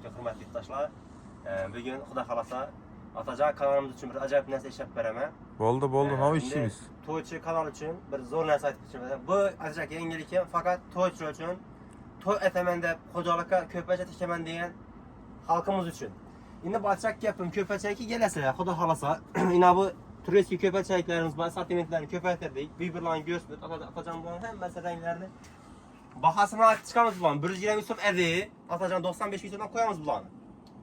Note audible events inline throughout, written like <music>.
aka, hurmatli yurtdoshlar. Bugun Xudo xolasa Atacan kanalımız için bir acayip narsa ishlab beraman. Bo'ldi, bo'ldi, nima ishimiz? To'ychi kanal uchun bir zo'r narsa aytib o'tishim. Bu ajak yangilik ham faqat to'ychilar uchun to'y aytaman deb xo'jalikka ko'pacha tikaman degan xalqimiz uchun. Endi bu ajak gapim ko'pachaki kelasizlar, xudo xolasa. <clears throat> Ina bu turistki ko'pachaklarimiz bor, sortimentlarni ko'paytirdik. Buyburlarni go'sht, atajan bilan hammasi ranglarni bahosini aytib chiqamiz bularni. 120 so'm adi, atajan 95 ming so'mdan qo'yamiz bularni.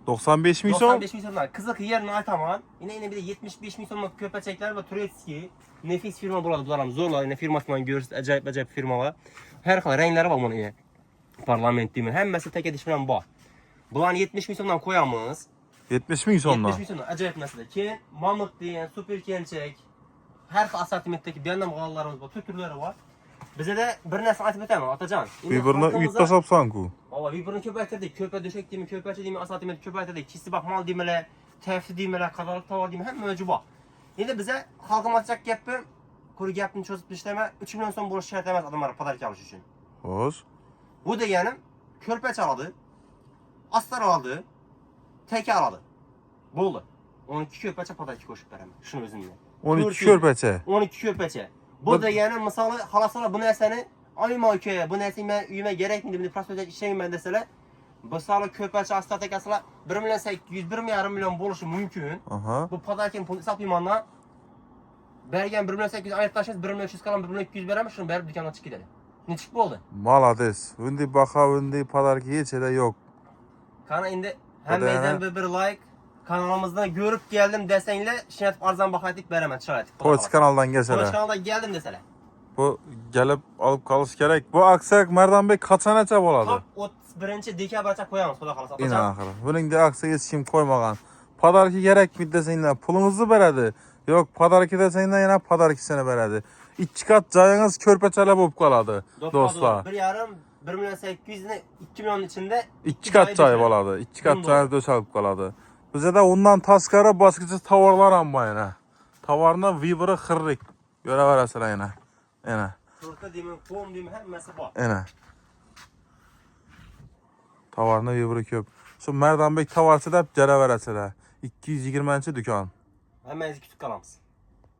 95 ming so'm? 95 ming so'mdan. Qiziq yerini aytaman. Yine yine bir de 75 ming so'mlik ko'pachaklar va Turetski nefis firma bo'ladi bular ham zo'rlar. Yine firması bilan ko'rsiz ajoyib ajoyib firmalar. Har xil ranglari bor buni. Parlament deyman. Hammasi tek edish bilan bor. Bularni 70 ming so'mdan qo'yamiz. 70 ming so'mdan. 70 ming so'mdan ajoyib narsalar. Keyin mamut degan super kelchak. Har xil assortimentdagi buyam g'ollarimiz bor, turlari bor. Bizda bir narsa aytib o'taman, otajon. Endi Vibrni xalqimizda- uyda tashapsan-ku. Ava Vibrni ko'paytirdik, ko'pa döşek deymi, ko'pacha deymi, assortiment ko'paytirdik. Chisibaq mal deymilar, tayfi deymilar, qadalik tovar deymi, hamma mavjud bor. Endi biza xalqimiz aytgan gapim, ko'ri gapni cho'zib tashlaman, 3 million so'm bo'lishi shart emas odamlar podarka olish uchun. Xo'sh. Bu deganim ko'rpacha oladi, astar oladi, teka oladi. Bo'ldi. 12 ko'rpacha podarka qo'shib beraman. Shuni o'zimga. 12 ko'rpacha. 12 ko'rpacha. Bu Bu- degani misoli xalosolar bu narsani olmayman uka, bu narsa men uyima kerakmi deb prospektda ishlayman desalar, misoli ko'rpacha astatakasilar 1 million 800, 1 yarim million bo'lishi mumkin. Aha. Bu podarkani pul hisoblaymandan bergan 1 million 800 ayirib tashlaysiz, 1 million 300 qalan 1 million 200 beramiz, shuni berib do'kondan chiqib ketadi. Nechik bo'ldi? Молодец. Bunday baho, bunday podarka hechida yo'q. Qani endi hammangizdan bir, bir like keldim desanglar, shinatib arzon baho aytib beraman, chiroyli aytib. To'ychi kanaldan To'ychi geçer. kanaldan keldim desalar. Bu gelip alıp kalış gerek. Bu aksiya Merdan qachongacha bo'ladi? Top 31 dekabrgacha qo'yamiz, xudo xolasa. İn Otajon, axiri. Buning da aksiya hech kim qo'ymagan. Podarka kerakmi desanglar, pulimizni beradi. Yo'q, podarka desanglar yana podarkasini beradi. Ikki kat joyingiz ko'rpachalar bo'lib qoladi, do'stlar. Bir yarim, 1 million 800 ni 2 million ichida ikki kat joy bo'ladi ikki kat Bunday. joy to'shalib qoladi bizada undan tashqari boshqacha tovarlar ham bor yana tovarni vibri xirrik ko'raverasizlar yana yana Turta deymi, hammasi bor. yana tovarni vibri ko'p shu mardonbek tovarchi deb jaraverasizlar ikki yuz yigirmanchi do'kon Hammangizni kutib qolamiz.